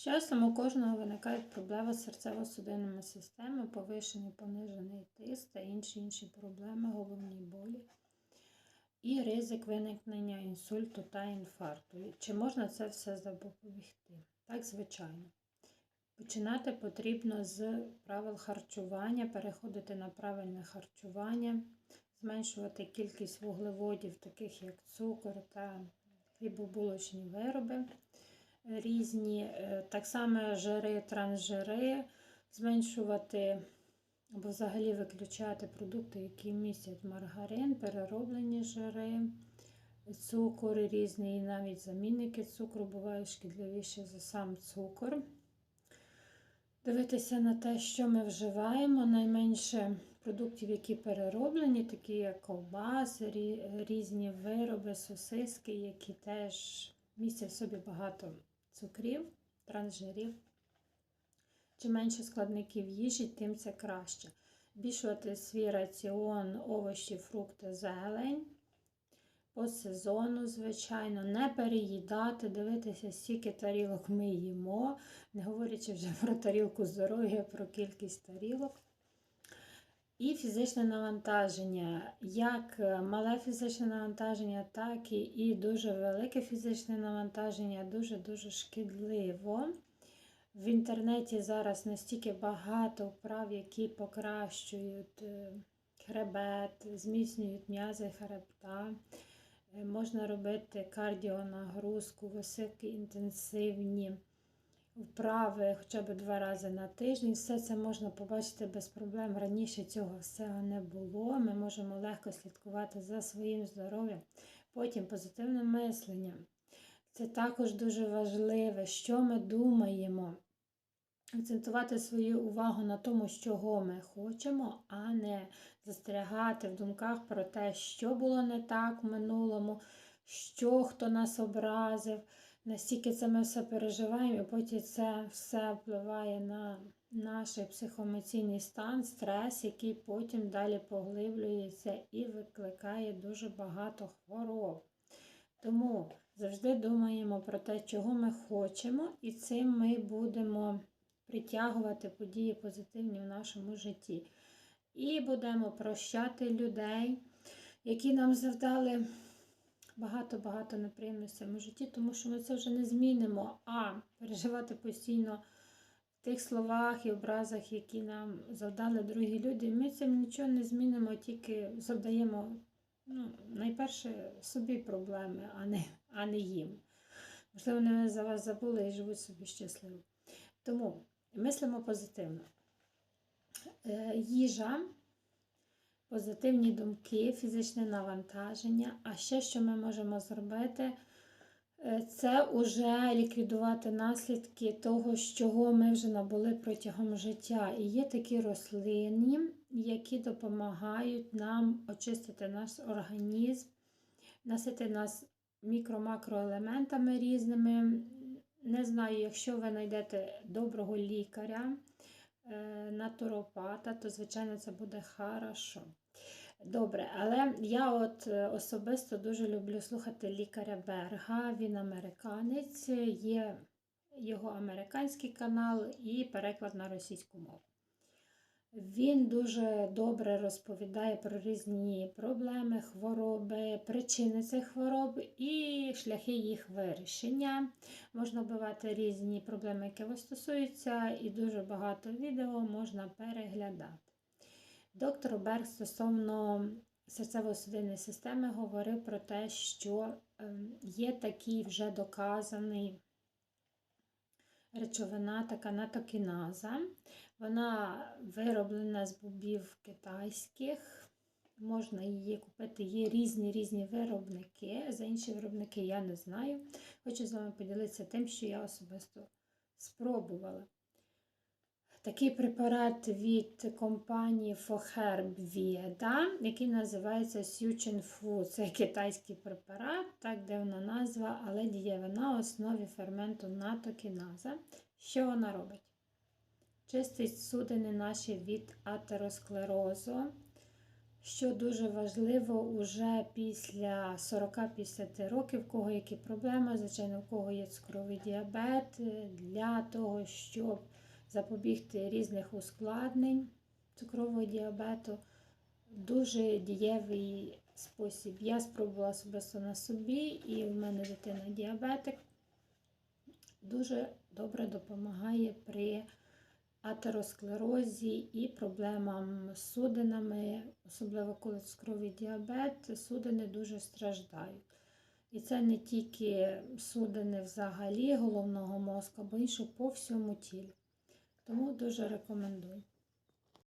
З часом у кожного виникають проблеми з серцево-судинними системами, повишений понижений тиск та інші інші проблеми, головні болі і ризик виникнення інсульту та інфаркту. Чи можна це все запобігти? Так, звичайно. Починати потрібно з правил харчування, переходити на правильне харчування, зменшувати кількість вуглеводів, таких як цукор та хлібобулочні вироби різні, е, так само жири, трансжири, зменшувати або взагалі виключати продукти, які містять маргарин, перероблені жири, цукор різний, і навіть замінники цукру бувають шкідливіші за сам цукор. Дивитися на те, що ми вживаємо, найменше продуктів, які перероблені, такі як ковбаси, різні вироби, сосиски, які теж містять в собі багато цукрів, трансжирів. Чим менше складників їжі, тим це краще. Збільшувати свій раціон, овочі, фрукти, зелень. По сезону, звичайно, не переїдати, дивитися, скільки тарілок ми їмо, не говорячи вже про тарілку здоров'я, про кількість тарілок. І фізичне навантаження. Як мале фізичне навантаження, так і, дуже велике фізичне навантаження дуже-дуже шкідливо. В інтернеті зараз настільки багато вправ, які покращують е, хребет, зміцнюють м'язи хребта. Е, Можна робити кардіонагрузку, високоінтенсивні вправи хоча б два рази на тиждень. Все це можна побачити без проблем. Раніше цього всього не було. Ми можемо легко слідкувати за своїм здоров'ям. Потім позитивним мисленням. Це також дуже важливе, що ми думаємо. Акцентувати свою увагу на тому, чого ми хочемо, а не застерігати в думках про те, що було не так в минулому, що хто нас образив. Настільки це ми все переживаємо, і потім це все впливає на наш психоемоційний стан, стрес, який потім далі поглиблюється і викликає дуже багато хвороб. Тому завжди думаємо про те, чого ми хочемо, і цим ми будемо притягувати події позитивні в нашому житті. І будемо прощати людей, які нам завдали багато-багато неприємностей в житті, тому що ми це вже не змінимо, а переживати постійно в тих словах і образах, які нам завдали другі люди. Ми цим нічого не змінимо, тільки завдаємо ну, найперше собі проблеми, а не, а не їм. Можливо, вони за вас забули і живуть собі щасливо. Тому мислимо позитивно. Е, Їжа, позитивні думки, фізичне навантаження. А ще що ми можемо зробити, е, це вже ліквідувати наслідки того, з чого ми вже набули протягом життя. І є такі рослини, які допомагають нам очистити наш організм, насити нас мікро-макроелементами різними. Не знаю, якщо ви знайдете доброго лікаря, е, натуропата, то, звичайно, це буде хорошо. Добре, але я от е, особисто дуже люблю слухати лікаря Берга. Він американець, є його американський канал і переклад на російську мову. Він дуже добре розповідає про різні проблеми, хвороби, причини цих хвороб і шляхи їх вирішення. Можна вбивати різні проблеми, які вас стосуються, і дуже багато відео можна переглядати. Доктор Берг стосовно серцево-судинної системи говорив про те, що ем, є такий вже доказаний речовина, така натокіназа. Вона вироблена з бобів китайських. Можна її купити. Є різні різні виробники. За інші виробники я не знаю. Хочу з вами поділитися тим, що я особисто спробувала. Такий препарат від компанії Foherb Vieda, який називається Suchin Fu. Це китайський препарат, так дивна назва, але дієва на основі ферменту натокіназа. Що вона робить? Чистить судини наші від атеросклерозу, Що дуже важливо уже після 40-50 років, в кого які проблеми, звичайно, в кого є цукровий діабет, для того, щоб запобігти різних ускладнень цукрового діабету, дуже дієвий спосіб. Я спробувала особисто на собі, і в мене дитина діабетик. Дуже добре допомагає при атеросклерозі і проблемам з судинами, особливо коли цукровий діабет, судини дуже страждають. І це не тільки судини взагалі головного мозку, або інше по всьому тілу. Тому дуже рекомендую.